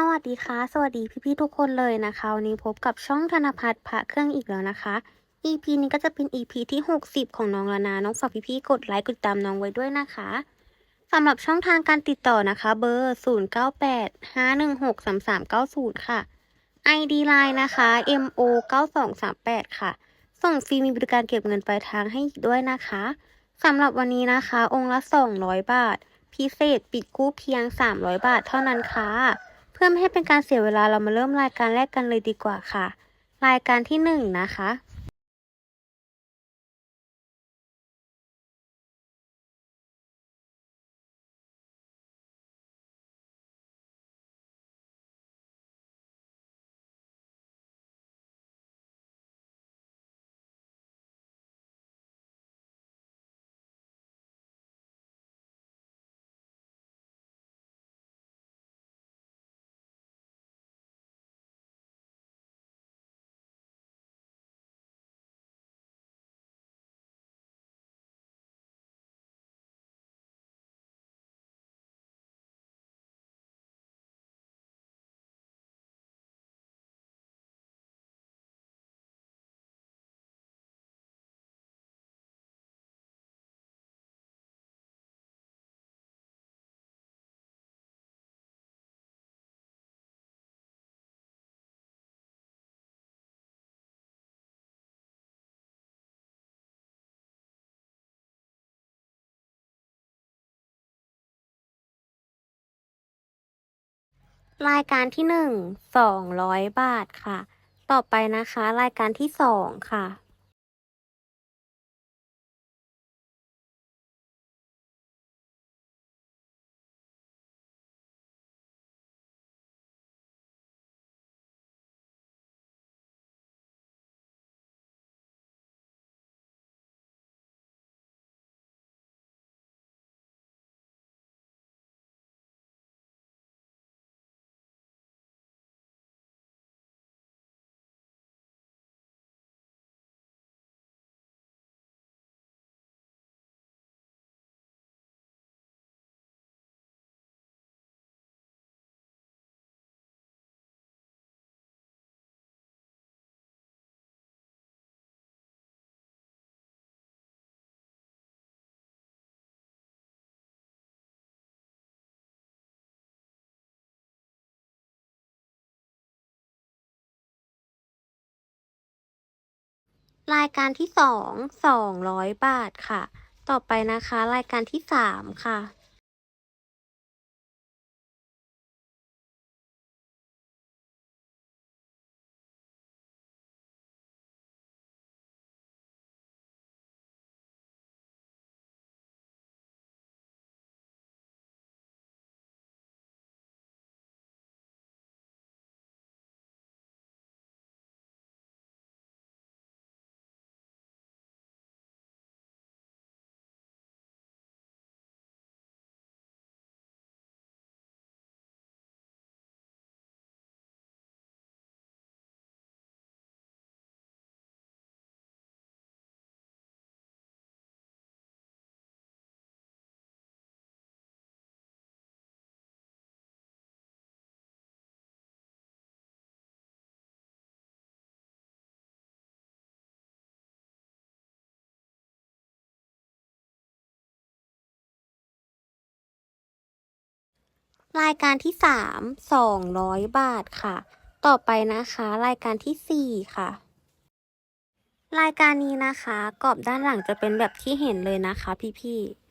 สวัสดีค่ะ สวัสดีพี่ๆทุกคนเลยนะคะวันนี้พบกับช่องธนพัฒน์พระเครื่องอีกแล้วนะคะ EP นี้ก็จะเป็น EP ที่ 60 ของน้องแล้วนะน้องฝากพี่ๆกดไลค์กดติดตามน้องไว้ด้วยนะคะสำหรับช่องทางการติดต่อนะคะ เบอร์ 0985163390 ค่ะ ID Line นะคะ mo 9238ค่ะ ส่งฟรีมีบริการเก็บเงินปลายทางให้อีกด้วยนะคะสำหรับวันนี้นะคะ องค์ละ 200 บาท พิเศษปิดกู้เพียง 300 บาทเท่านั้นค่ะ เพื่อไม่ให้เป็นการเสียเวลาเรามาเริ่มรายการแรกกันเลยดีกว่าค่ะ รายการที่หนึ่งนะคะ รายการที่หนึ่งสองร้อยบาทค่ะ ต่อไปนะคะ รายการที่สองค่ะ รายการที่สองสองร้อยบาทค่ะ ต่อไปนะคะ รายการที่สามค่ะ รายการที่สามสองร้อยบาทค่ะ ต่อไปนะคะ รายการที่สี่ค่ะ รายการนี้นะคะกรอบด้านหลังจะเป็นแบบที่เห็นเลยนะคะ พี่ๆ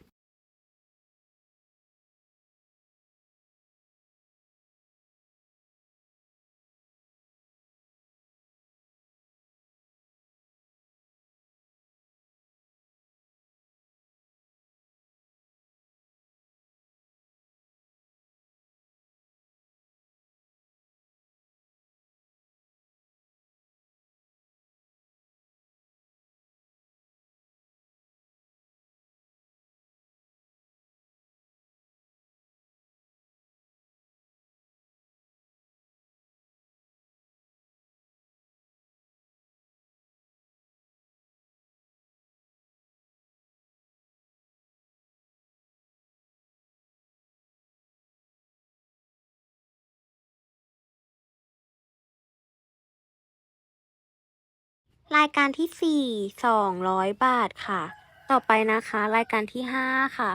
รายการที่สี่สองร้อยบาทค่ะ ต่อไปนะคะ รายการที่ห้าค่ะ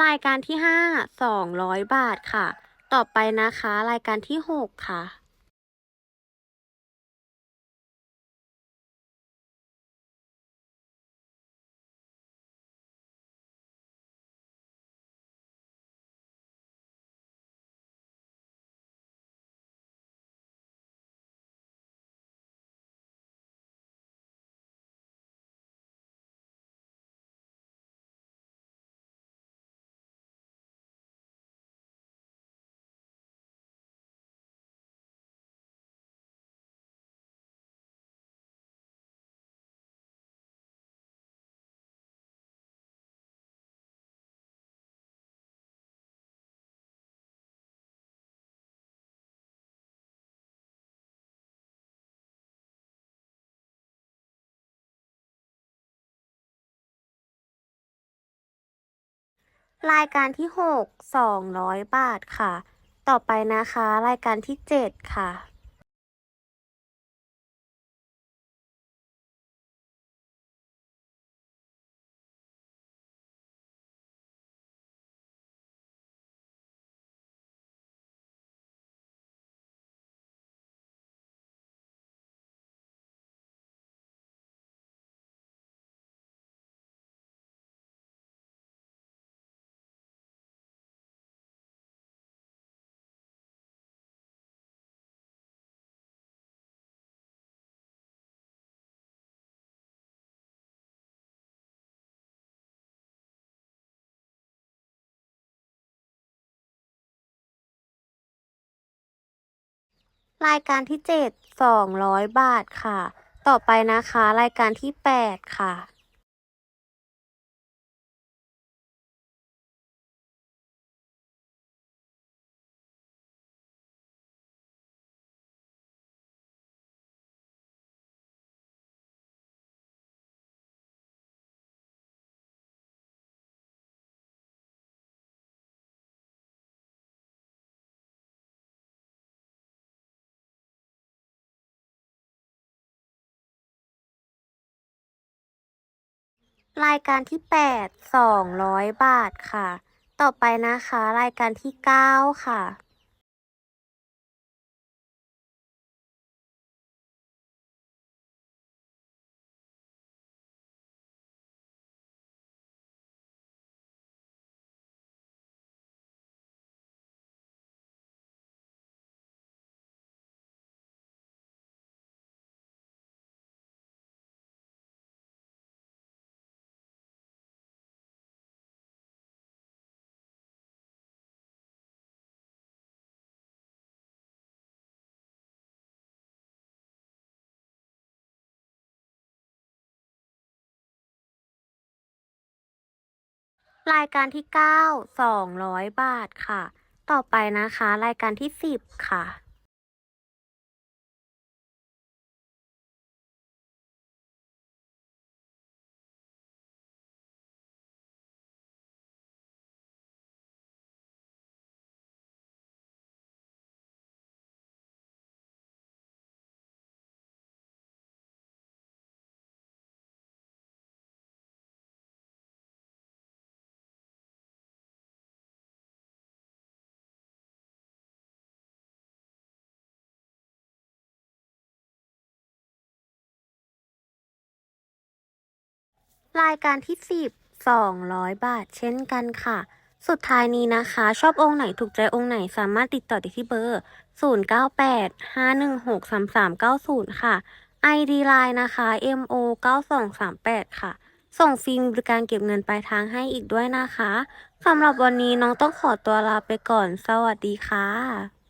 รายการที่ห้าสองร้อยบาทค่ะ ต่อไปนะคะ รายการที่หกค่ะ รายการที่หกสองร้อยบาทค่ะ ต่อไปนะคะ รายการที่เจ็ดค่ะ รายการที่เจ็ดสองร้อยบาทค่ะ ต่อไปนะคะ รายการที่แปดค่ะ รายการที่แปดสองร้อยบาทค่ะ ต่อไปนะคะ รายการที่เก้าค่ะ รายการที่เก้าสองร้อยบาทค่ะ ต่อไปนะคะ รายการที่สิบค่ะ รายการที่สิบสองร้อยบาท เช่นกันค่ะ สุดท้ายนี้นะคะ ชอบองค์ไหนถูกใจองค์ไหนสามารถติดต่อได้ที่เบอร์ 0985163390 ค่ะ ID Line นะคะ MO 9238ค่ะ ส่งฟรีมีบริการเก็บเงินปลายทางให้อีกด้วยนะคะสำหรับวันนี้น้องต้องขอตัวลาไปก่อน สวัสดีค่ะ